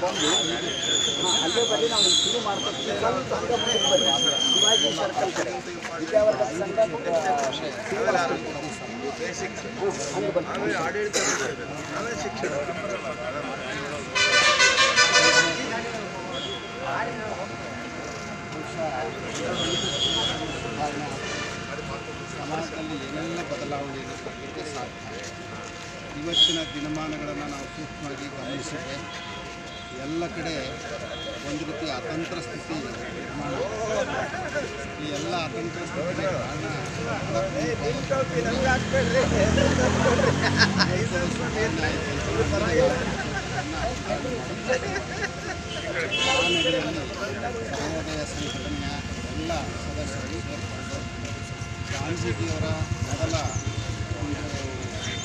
ಬಂದು ಅಲ್ಲೇ ಬನ್ನಿ ನಾವು ಶುರು ಮಾಡ್ಕೊತೀವಿ ಸ್ವಲ್ಪ ಶಿವಾಜಿ ಸರ್ಕಲ್ ಕಡೆ ವಿದ್ಯಾವರ್ಧಕ ಸಂಘ ಸಮಾಜದಲ್ಲಿ ಏನೆಲ್ಲ ಬದಲಾವಣೆಯನ್ನು ತರಲಿಕ್ಕೆ ಸಾಧ್ಯ? ಇವತ್ತಿನ ದಿನಮಾನಗಳನ್ನು ನಾವು ಸೂಕ್ಷ್ಮವಾಗಿ ಗಮನಿಸಿದ್ರೆ ಎಲ್ಲ ಕಡೆ ಒಂದು ರೀತಿ ಅತಂತ್ರ ಸ್ಥಿತಿ. ಈ ಎಲ್ಲ ಅತಂತ್ರ ಸ್ಥಿತಿ ಸಮುದಾಯ ಸಂಘಟನೆಯ ಎಲ್ಲ ಸದಸ್ಯರು ಗಾಂಧೀಜಿಯವರ ಮೊದಲ ಒಂದು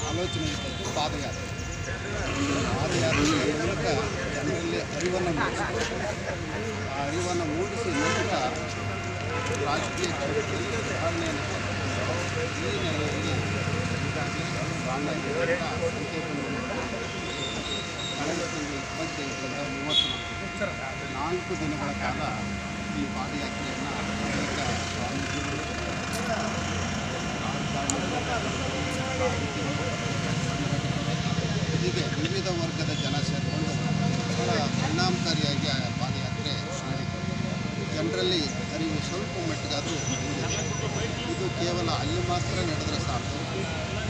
ಆಲೋಚನೆ ಇದ್ದದ್ದು ಪಾದಯಾತ್ರೆ ಸುಧಾರಣೆಯನ್ನು ತಂದರು. ಈ ನೆಲೆಯಲ್ಲಿ ಈಗಾಗಲೇ ಬಾಂಗ್ಲಾದೇಶದ ಸಂಕೇತವನ್ನು ಕಳೆದ ತಿಂಗಳು ಇಪ್ಪತ್ತೈದರಿಂದ ಮೂವತ್ತು ನಾಲ್ಕು ದಿನಗಳ ಕಾಲ ಈ ಪಾದಯಾತ್ರೆಯನ್ನು ಅನೇಕ ಸ್ವಾಮೀಜಿಗಳು ಹೀಗೆ ವಿವಿಧ ವರ್ಗದ ಜನ ಸೇರಿಕೊಂಡು ಬಹಳ ಪರಿಣಾಮಕಾರಿಯಾಗಿ ಆ ಪಾದಯಾತ್ರೆ ಜನರಲ್ಲಿ ಅರಿವು ಸ್ವಲ್ಪ ಮಟ್ಟಿಗಾದರೂ ಇದು ಕೇವಲ ಅಲ್ಲಿ ಮಾತ್ರ ನಡೆದರೆ ಸಾಕು.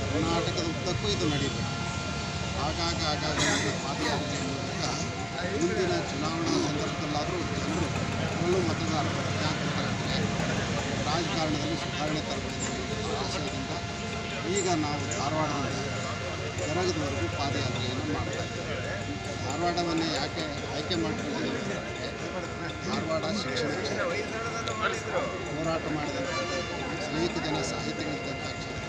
ಕರ್ನಾಟಕದ ಉದ್ದಕ್ಕೂ ಇದು ನಡೀಬೇಕು ಆಗಾಗ ಆಗಾಗ ಪಾದಯಾತ್ರೆ ಮೂಲಕ ಮುಂದಿನ ಚುನಾವಣಾ ಸಂದರ್ಭದಲ್ಲಾದರೂ ಜನರು ಅದರಲ್ಲೂ ಮತದಾರರು ಜಾಗೃತರಾದರೆ ರಾಜಕಾರಣದಲ್ಲಿ ಸುಧಾರಣೆ ಅನ್ನೋ ಆಶಯದಿಂದ ಈಗ ನಾವು ಧಾರವಾಡದಿಂದ ಗರಗದವರೆಗೂ ಪಾದಯಾತ್ರೆಯನ್ನು ಮಾಡ್ತಾ ಇದ್ದೇವೆ. ಧಾರವಾಡವನ್ನೇ ಯಾಕೆ ಆಯ್ಕೆ ಮಾಡಿಕೊಂಡಿದ್ದೀವಿ ಧಾರವಾಡ ಶಿಕ್ಷಣ ಹೋರಾಟ ಮಾಡಿದಂಥ ಅನೇಕ ಜನ ಸಾಹಿತಿಗಳಿದ್ದಂಥ ಕ್ಷೇತ್ರ.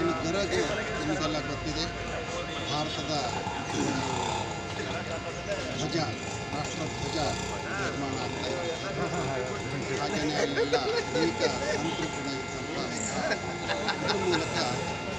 ಇನ್ನು ಗರಗು ನಿಮಗೆಲ್ಲ ಗೊತ್ತಿದೆ, ಭಾರತದ ಧ್ವಜ, ರಾಷ್ಟ್ರ ಧ್ವಜ ನಿರ್ಮಾಣ ಆಗ್ತಾ ಇದೆ. ಹಾಗೆಯೇ ಅಲ್ಲೆಲ್ಲ ಅನೇಕ ಸಂತರು